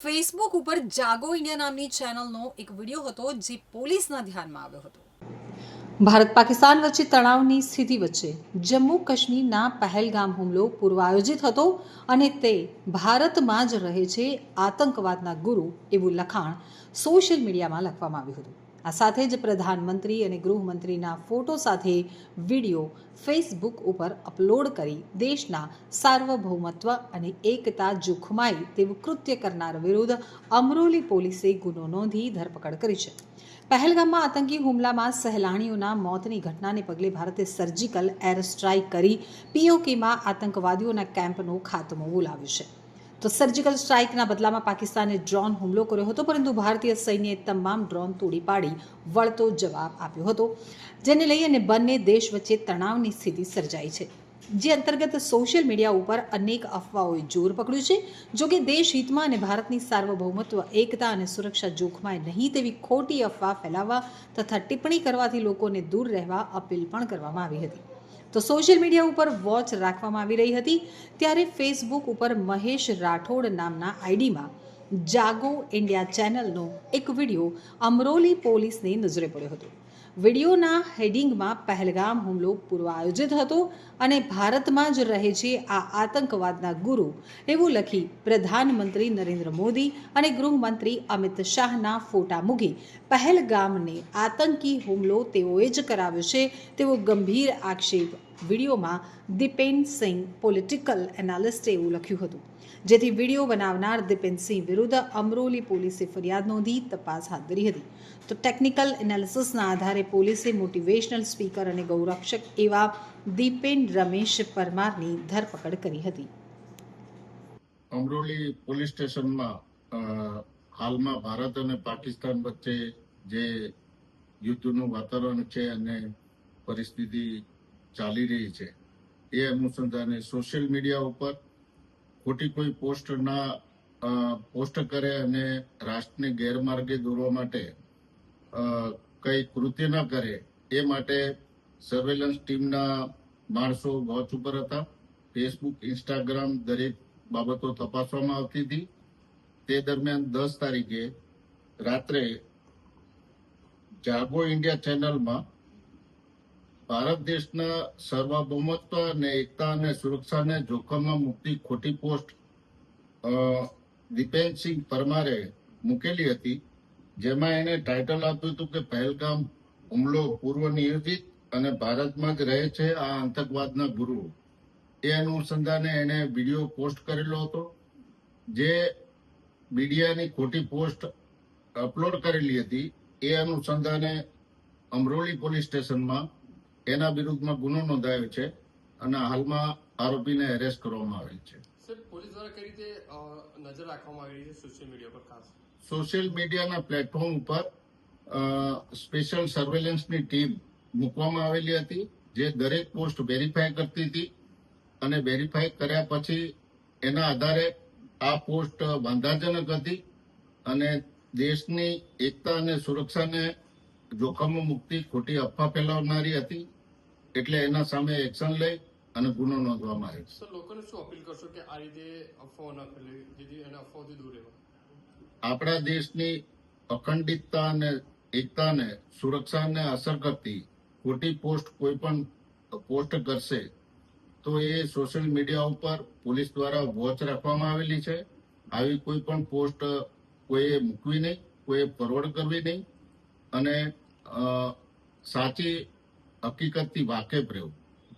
Facebook ઉપર જાગો India નામની ચેનલનો એક વીડિયો હતો જે પોલીસના ધ્યાનમાં આવ્યો હતો. ભારત પાકિસ્તાન વચ્ચે તણાવની સ્થિતિ વચ્ચે જમ્મુ કાશ્મીરના પહેલગામ હુમલો પૂર્વાયોજિત હતો અને તે ભારતમાં જ રહે છે આતંકવાદના ગુરુ એવું લખાણ સોશિયલ મીડિયામાં લખવામાં આવ્યું હતું. આ સાથે જ પ્રધાનમંત્રી અને ગૃહમંત્રીના ફોટો સાથે વીડિયો ફેસબુક ઉપર અપલોડ કરી દેશના સાર્વભૌમત્વ અને એકતા જોખમાય તેવું કૃત્ય કરનાર વિરુદ્ધ અમરોલી પોલીસે ગુનો નોંધી ધરપકડ કરી છે. પહેલગામમાં આતંકી હુમલામાં સહેલાણીઓના મોતની ઘટનાને પગલે ભારતે સર્જિકલ એર સ્ટ્રાઇક કરી પીઓકેમાં આતંકવાદીઓના કેમ્પનો ખાતમો બોલાવ્યો છે. તો સર્જિકલ સ્ટ્રાઇકના બદલામાં પાકિસ્તાને ડ્રોન હુમલો કર્યો હતો, પરંતુ ભારતીય સૈન્યએ તમામ ડ્રોન તોડી પાડી, વળતો જવાબ આપ્યો હતો. જેને લઈ અને બંને દેશ વચ્ચે તણાવની સ્થિતિ સર્જાઈ છે. જે અંતર્ગત સોશિયલ મીડિયા ઉપર અનેક અફવાઓએ જોર પકડ્યું છે. જો કે દેશ હિતમાં અને ભારતની સાર્વભૌમત્વ, એકતા અને સુરક્ષા જોખમાય નહીં તેવી ખોટી અફવા ફેલાવવા તથા ટિપ્પણી કરવાથી લોકોને દૂર રહેવા અપીલ પણ કરવામાં આવી હતી. તો સોશિયલ મીડિયા ઉપર વોચ રાખવામાં આવી રહી હતી ત્યારે ફેસબુક ઉપર મહેશ રાઠોડ નામના આઈડીમાં જાગો ઇન્ડિયા ચેનલનો એક વીડિયો અમરોલી પોલીસને નજરે પડ્યો હતો. વિડીયોના હેડિંગમાં પહેલગામ હુમલો પૂર્વ આયોજિત હતો અને ભારતમાં જ રહે છે આ આતંકવાદના ગુરુ એવું લખી પ્રધાનમંત્રી નરેન્દ્ર મોદી અને ગૃહમંત્રી અમિત શાહના ફોટા મૂકી પહેલગામને આતંકી હુમલો તેઓએ જ કરાવ્યો છે તેવો ગંભીર આક્ષેપ વિડીયોમાં દીપેન પોલિટિકલ એનાલિસ્ટે એવું લખ્યું હતું. જેથી વીડિયો બનાવનાર દીપેનસિંહ વિરુદ્ધ અમરોલી પોલીસે ફરિયાદ નોંધી તપાસ હાથ ધરી હતી. તો ટેકનિકલ એનાલિસિસના આધારે પોલીસે મોટિવેશનલ સ્પીકર અને ગૌરક્ષક એવા દિપેન રમેશ પરમારની ધરપકડ કરી હતી. અમરોલી પોલીસ સ્ટેશનમાં હાલમાં ભારત અને પાકિસ્તાન વચ્ચે જે યુદ્ધનું વાતાવરણ છે અને પરિસ્થિતિ ચાલી રહી છે. એ અનુસંધાને સોશિયલ મીડિયા ઉપર ખોટી કોઈ પોસ્ટ ના પોસ્ટ કરે અને રાષ્ટ્રને ગેરમાર્ગે દોરવા માટે કઈ કૃત્ય ન કરે, એ માટે સર્વેલન્સ ટીમના માણસો વોચ ઉપર હતા. ફેસબુક ઇન્સ્ટાગ્રામ દરેક બાબતો તપાસવામાં આવતી હતી. તે દરમિયાન દસ તારીખે રાત્રે જાગો ઇન્ડિયા ચેનલમાં ભારત દેશના સર્વભૌમત્વ અને એકતા અને સુરક્ષાને જોખમમાં મૂકતી ખોટી પોસ્ટ દીપેનસિંહ પરમારે મૂકેલી હતી, જેમાં એને ટાઇટલ આપ્યું હતું કે પહેલગામ હુમલો પૂર્વ નિયોજિત અને ભારતમાં જ રહે છે આ આતંકવાદના ગુરુ. એ અનુસંધાને એને વીડિયો પોસ્ટ કરેલો હતો, જે મીડિયાની ખોટી પોસ્ટ અપલોડ કરેલી હતી. એ અનુસંધાને અમરોલી પોલીસ સ્ટેશનમાં એના વિરુદ્ધમાં ગુનો નોંધાયો છે અને હાલમાં આરોપીને એરેસ્ટ કરવામાં આવેલ છે. સર પોલીસ રીતે નજર રાખવામાં આવી છે સોશિયલ મીડિયા પર સોશિયલ મીડિયાના પ્લેટફોર્મ ઉપર સ્પેશિયલ સર્વેલન્સની ટીમ મૂકવામાં આવેલી હતી જે દરેક પોસ્ટ વેરીફાઈ કરતી હતી અને વેરીફાઈ કર્યા પછી એના આધારે આ પોસ્ટ વાંધાજનક હતી અને દેશની એકતા અને સુરક્ષાને જોખમો મુક્તિ ખોટી અફવા ફેલાવનારી હતી. એટલે એના સામે એક્શન લઈ અને ગુનો નોંધવામાં આવે લોકોને શું અપીલ કરશો કે આ રીતે અફવાઓ ન ફેલાવી જેથી એને અફવાઓથી દૂર રહેવા? આપણા દેશની અખંડિતતા અને એકતાને સુરક્ષાને અસર કરતી ખોટી પોસ્ટ કોઈ પણ પોસ્ટ કરશે તો એ સોશિયલ મીડિયા ઉપર પોલીસ દ્વારા વોચ રાખવામાં આવેલી છે. આવી કોઈ પણ પોસ્ટ કોઈએ મૂકવી નહીં કોઈએ પરવડ કરવી નહીં. અને સાચી હકીકતથી વાકેફ રહેવું.